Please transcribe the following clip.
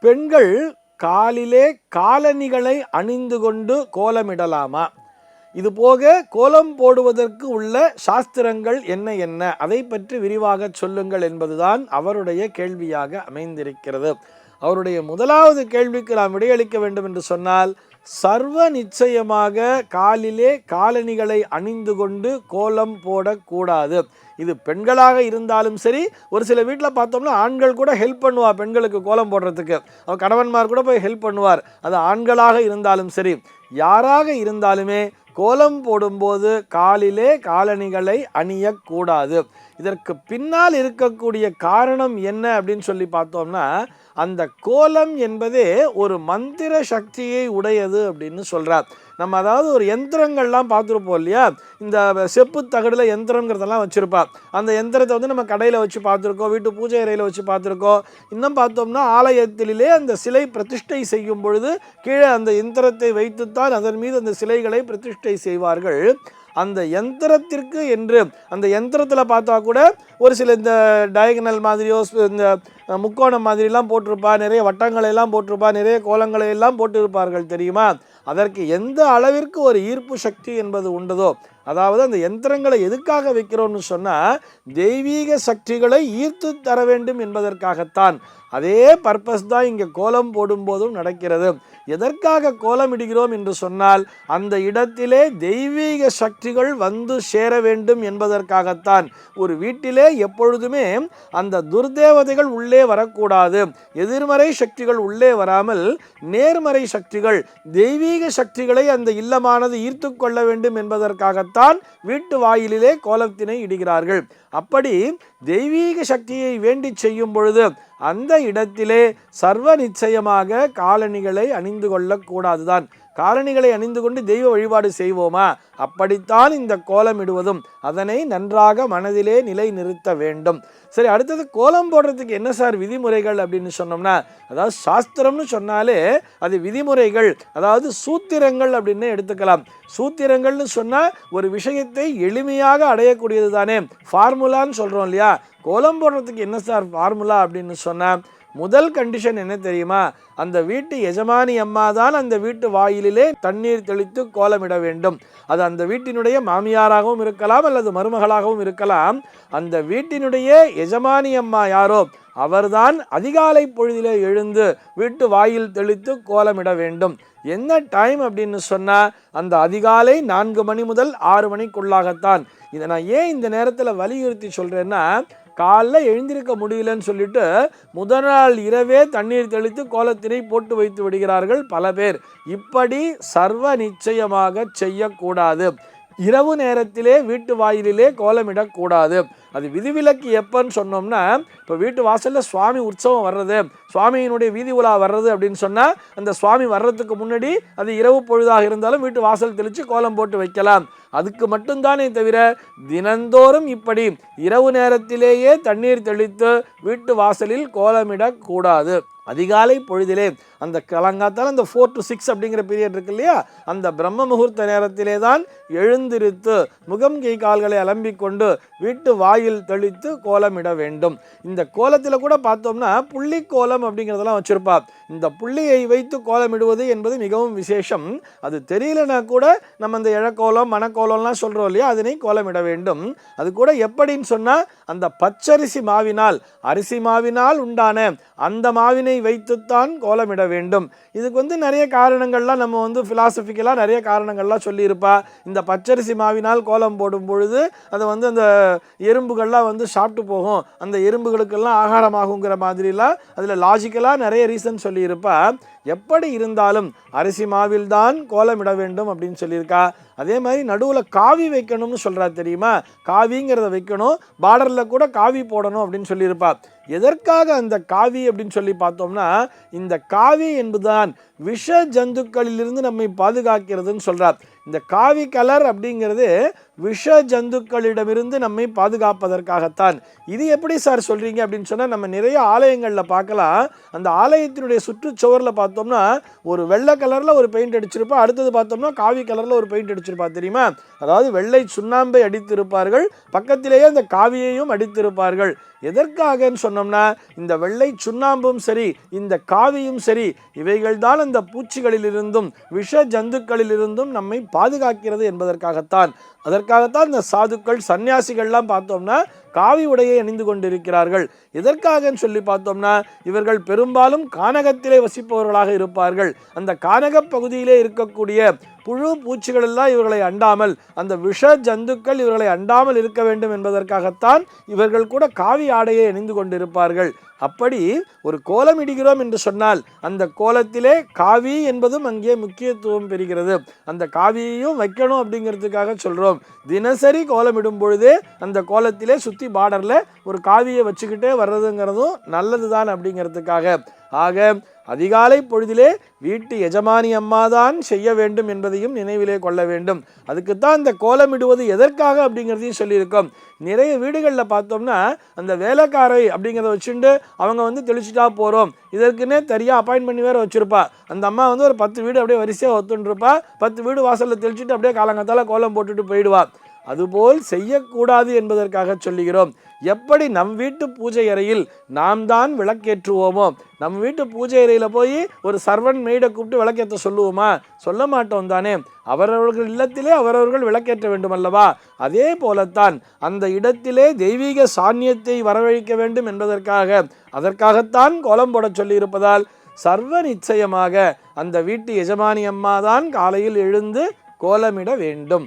பெண்கள் காலிலே காலணிகளை அணிந்து கொண்டு கோலமிடலாமா? இது போக கோலம் போடுவதற்கு உள்ள சாஸ்திரங்கள் என்ன என்ன? அதை பற்றி விரிவாக சொல்லுங்கள் என்பதுதான் அவருடைய கேள்வியாக அமைந்திருக்கிறது. அவருடைய முதலாவது கேள்விக்கு நாம் விடையளிக்க வேண்டும் என்று சொன்னால் சர்வ நிச்சயமாக காலிலே காலணிகளை அணிந்து கொண்டு கோலம் போடக்கூடாது. இது பெண்களாக இருந்தாலும் சரி ஒரு சில வீட்டில் பார்த்தோம்னா ஆண்கள் கூட ஹெல்ப் பண்ணுவார் பெண்களுக்கு கோலம் போடுறதுக்கு. அவன் கணவன்மார் கூட போய் ஹெல்ப் பண்ணுவார். அது ஆண்களாக இருந்தாலும் சரி யாராக இருந்தாலுமே கோலம் போடும்போது காலிலே காலணிகளை அணியக்கூடாது. இதற்கு பின்னால் இருக்கக்கூடிய காரணம் என்ன அப்படின்னு சொல்லி பார்த்தோம்னா அந்த கோலம் என்பதே ஒரு மந்திர சக்தியை உடையது அப்படின்னு சொல்கிறார் நம்ம அதாவது ஒரு யந்திரங்கள்லாம் பார்த்துருப்போம் இல்லையா? இந்த செப்பு தகடில் யந்திரங்கிறதெல்லாம் வச்சுருப்பா அந்த யந்திரத்தை வந்து நம்ம கடையில் வச்சு பார்த்துருக்கோம் வீட்டு பூஜை அறையில் வச்சு பார்த்துருக்கோம். இன்னும் பார்த்தோம்னா ஆலயத்திலே அந்த சிலை பிரதிஷ்டை செய்யும் பொழுது கீழே அந்த யந்திரத்தை வைத்துத்தான் அதன் மீது அந்த சிலைகளை பிரதிஷ்டை செய்வார்கள். அந்த யந்திரத்திற்கு என்று அந்த யந்திரத்தில் பார்த்தா கூட ஒரு சில இந்த டயகனல் மாதிரியோ இந்த முக்கோணம் மாதிரிலாம் போட்டிருப்பா நிறைய வட்டங்களை எல்லாம் போட்டிருப்பா நிறைய கோலங்களை எல்லாம் போட்டிருப்பார்கள் தெரியுமா? அதற்கு எந்த அளவிற்கு ஒரு ஈர்ப்பு சக்தி என்பது உண்டதோ அதாவது அந்த யந்திரங்களை எதுக்காக வைக்கிறோம்னு சொன்னால் தெய்வீக சக்திகளை ஈர்த்து தர வேண்டும் என்பதற்காகத்தான். அதே பர்பஸ் தான் இங்கே கோலம் போடும்போதும் நடக்கிறது. எதற்காக கோலம் இடுகிறோம் என்று சொன்னால் அந்த இடத்திலே தெய்வீக சக்திகள் வந்து சேர வேண்டும் என்பதற்காகத்தான். ஒரு வீட்டிலே எப்பொழுதுமே அந்த துர்தேவதைகள் உள்ளே வரக்கூடாது. எதிர்மறை சக்திகள் உள்ளே வராமல் நேர்மறை சக்திகள் தெய்வீக சக்திகளை அந்த இல்லமானது ஈர்த்து கொள்ள வேண்டும் என்பதற்காகத்தான் வீட்டு வாயிலிலே கோலத்தினை இடுகிறார்கள். அப்படி தெய்வீக சக்தியை வேண்டி செய்யும் பொழுது அந்த இடத்திலே சர்வ நிச்சயமாக காலணிகளை அணிந்து கொள்ளக்கூடாதுதான் காலணிகளை அணிந்து கொண்டு தெய்வ வழிபாடு செய்வோமா? அப்படித்தான் இந்த கோலம் இடுவதும் அதனை நன்றாக மனதிலே நிலை நிறுத்த வேண்டும். சரி அடுத்தது கோலம் போடுறதுக்கு என்ன சார் விதிமுறைகள் அப்படின்னு சொன்னோம்னா அதாவது சாஸ்திரம்னு சொன்னாலே அது விதிமுறைகள் அதாவது சூத்திரங்கள் அப்படின்னு எடுத்துக்கலாம். சூத்திரங்கள்னு சொன்னால் ஒரு விஷயத்தை எளிமையாக அடையக்கூடியது தானே ஃபார்முலான்னு சொல்கிறோம் இல்லையா? கோலம் போடுறதுக்கு என்ன சார் ஃபார்முலா அப்படின்னு சொன்னால் முதல் கண்டிஷன் என்ன தெரியுமா? அந்த வீட்டு எஜமானி அம்மா தான் அந்த வீட்டு வாயிலிலே தண்ணீர் தெளித்து கோலமிட வேண்டும். அது அந்த வீட்டினுடைய மாமியாராகவும் இருக்கலாம் அல்லது மருமகளாகவும் இருக்கலாம். அந்த வீட்டினுடைய எஜமானி அம்மா யாரோ அவர்தான் அதிகாலை பொழுதிலே எழுந்து வீட்டு வாயில் தெளித்து கோலமிட வேண்டும். என்ன டைம் அப்படின்னு சொன்னால் அந்த அதிகாலை நான்கு மணி முதல் ஆறு மணிக்குள்ளாகத்தான். இதை நான் ஏன் இந்த நேரத்தில் வலியுறுத்தி சொல்கிறேன்னா காலைல எழுந்திருக்க முடியலன்னு சொல்லிட்டு முதல் நாள் இரவே தண்ணீர் தெளித்து கோலத்தினை போட்டு வைத்து விடுகிறார்கள் பல பேர். இப்படி சர்வ நிச்சயமாக செய்யக்கூடாது. இரவு நேரத்திலே வீட்டு வாயிலிலே கோலமிடக்கூடாது. அது விதிவிலக்கு எப்போன்னு சொன்னோம்னா இப்போ வீட்டு வாசலில் சுவாமி உற்சவம் வர்றது சுவாமியினுடைய வீதி உலா வர்றது அப்படின்னு சொன்னால் அந்த சுவாமி வர்றதுக்கு முன்னாடி அது இரவு பொழுதாக இருந்தாலும் வீட்டு வாசல் தெளித்து கோலம் போட்டு வைக்கலாம். அதுக்கு மட்டும்தானே தவிர தினந்தோறும் இப்படி இரவு நேரத்திலேயே தண்ணீர் தெளித்து வீட்டு வாசலில் கோலமிடக்கூடாது. அதிகாலை பொழுதிலே அந்த கலங்காத்தால் அந்த ஃபோர் டு சிக்ஸ் அப்படிங்கிற பீரியட் இருக்கு இல்லையா? அந்த பிரம்ம முகூர்த்த நேரத்திலே தான் எழுந்திருத்து முகம் கை கால்களை அலம்பிக்கொண்டு வீட்டு வாய் வாயில் தெளித்து கோலமிட வேண்டும். இந்த கோலத்தில் கூட பார்த்தோம்னா புள்ளி கோலம் அப்படிங்கிறதெல்லாம் வச்சிருப்பா. இந்த புள்ளியை வைத்து கோலமிடுவது என்பது மிகவும் விசேஷம். அது தெரியலனா கூட நம்ம இந்த இழக்கோலம் மணக்கோலம்லாம் சொல்கிறோம் இல்லையா? அதனை கோலமிட வேண்டும். அது கூட எப்படின்னு சொன்னால் அந்த பச்சரிசி மாவினால் அரிசி மாவினால் உண்டான அந்த மாவினை வைத்துத்தான் கோலமிட வேண்டும். இதுக்கு வந்து நிறைய காரணங்கள்லாம் நம்ம வந்து ஃபிலாசபிக்கலாக நிறைய காரணங்கள்லாம் சொல்லியிருப்பா. இந்த பச்சரிசி மாவினால் கோலம் போடும் பொழுது அதை வந்து அந்த எறும்புகள்லாம் வந்து சாப்பிட்டு போகும். அந்த எறும்புகளுக்கெல்லாம் ஆகாரமாகுங்கிற மாதிரிலாம் அதில் லாஜிக்கலாக நிறைய ரீசன் சொல்லியிருப்பா. எப்படி இருந்தாலும் அரிசி மாவில் தான் கோலமிட வேண்டும் அப்படின்னு சொல்லியிருக்கா. அதே மாதிரி நடுவில் காவி வைக்கணும்னு சொல்கிறா தெரியுமா? காவிங்கிறத வைக்கணும். பார்டரில் கூட காவி போடணும் அப்படின்னு சொல்லியிருப்பா. எதற்காக அந்த காவி அப்படின்னு சொல்லி பார்த்தோம்னா இந்த காவி என்பதுதான் விஷ ஜந்துக்களிலிருந்து நம்மை பாதுகாக்கிறதுன்னு சொல்கிறார் இந்த காவி கலர் அப்படிங்கிறது விஷ ஜந்துக்களிடமிருந்து நம்மை பாதுகாப்பதற்காகத்தான். இது எப்படி சார் சொல்கிறீங்க அப்படின்னு சொன்னால் நம்ம நிறைய ஆலயங்களில் பார்க்கலாம். அந்த ஆலயத்தினுடைய சுற்றுச்சுவரில் பார்த்தோம்னா ஒரு வெள்ளை கலரில் ஒரு பெயிண்ட் அடிச்சிருப்பா அடுத்தது பார்த்தோம்னா காவி கலரில் ஒரு பெயிண்ட் அடிச்சிருப்பா தெரியுமா? அதாவது வெள்ளை சுண்ணாம்பை அடித்திருப்பார்கள் பக்கத்திலேயே அந்த காவியையும் அடித்திருப்பார்கள். எதற்காகன்னு சொன்னோம்னா இந்த வெள்ளை சுண்ணாம்பும் சரி இந்த காவியும் சரி இவைகள்தான் அந்த பூச்சிகளிலிருந்தும் விஷ ஜந்துக்களிலிருந்தும் நம்மை பாதுகாக்கிறது என்பதற்காகத்தான். அதற்காகத்தான் இந்த சாதுக்கள் சன்னியாசிகள்லாம் பார்த்தோம்னா காவி உடையை அணிந்து கொண்டிருக்கிறார்கள். எதற்காகன்னு சொல்லி பார்த்தோம்னா இவர்கள் பெரும்பாலும் கானகத்திலே வசிப்பவர்களாக இருப்பார்கள். அந்த கானக பகுதியிலே இருக்கக்கூடிய புழு பூச்சிகள் எல்லாம் இவர்களை அண்டாமல் அந்த விஷ ஜந்துக்கள் இவர்களை அண்டாமல் இருக்க வேண்டும் என்பதற்காகத்தான் இவர்கள் கூட காவி ஆடையை அணிந்து கொண்டிருப்பார்கள். அப்படி ஒரு கோலம் இடுகிறோம் என்று சொன்னால் அந்த கோலத்திலே காவி என்பதும் அங்கே முக்கியத்துவம் பெறுகிறது. அந்த காவியையும் வைக்கணும் அப்படிங்கிறதுக்காக சொல்கிறோம் தினசரி கோலமிடும் பொழுதே அந்த கோலத்திலே சுற்றி பார்டரில் ஒரு காவியை வச்சுக்கிட்டே வர்றதுங்கிறதும் நல்லது தான் அப்படிங்கிறதுக்காக. ஆக அதிகாலை பொழுதிலே வீட்டு எஜமானி அம்மா தான் செய்ய வேண்டும் என்பதையும் நினைவிலே கொள்ள வேண்டும். அதுக்குத்தான் இந்த கோலமிடுவது எதற்காக அப்படிங்கிறதையும் சொல்லியிருக்கோம். நிறைய வீடுகளில் பார்த்தோம்னா அந்த வேலைக்காரை அப்படிங்கிறத வச்சுட்டு அவங்க வந்து தெளிச்சுட்டா போகிறோம் இதற்குன்னே தெரியா அப்பாயின்ட் பண்ணி வேறு வச்சுருப்பா. அந்த அம்மா வந்து ஒரு பத்து வீடு அப்படியே வரிசையாக ஒத்துன்ருப்பா பத்து வீடு வாசலில் தெளிச்சுட்டு அப்படியே காலங்காத்தால கோலம் போட்டுட்டு போயிடுவா. அதுபோல் செய்யக்கூடாது என்பதற்காக சொல்லுகிறோம். எப்படி நம் வீட்டு பூஜை அறையில் நாம் தான் விளக்கேற்றுவோமோ? நம் வீட்டு பூஜை அறையில் போய் ஒரு சர்வன் மெய்டை கூப்பிட்டு விளக்கேற்ற சொல்லுவோமா? சொல்ல மாட்டோம் தானே. அவரவர்கள் இல்லத்திலே அவரவர்கள் விளக்கேற்ற வேண்டும் அல்லவா அதே போலத்தான் அந்த இடத்திலே தெய்வீக சாநியத்தை வரவழைக்க வேண்டும் என்பதற்காக அதற்காகத்தான் கோலம் போட சொல்லியிருப்பதால் சர்வ நிச்சயமாக அந்த வீட்டு எஜமானி அம்மா தான் காலையில் எழுந்து கோலமிட வேண்டும்.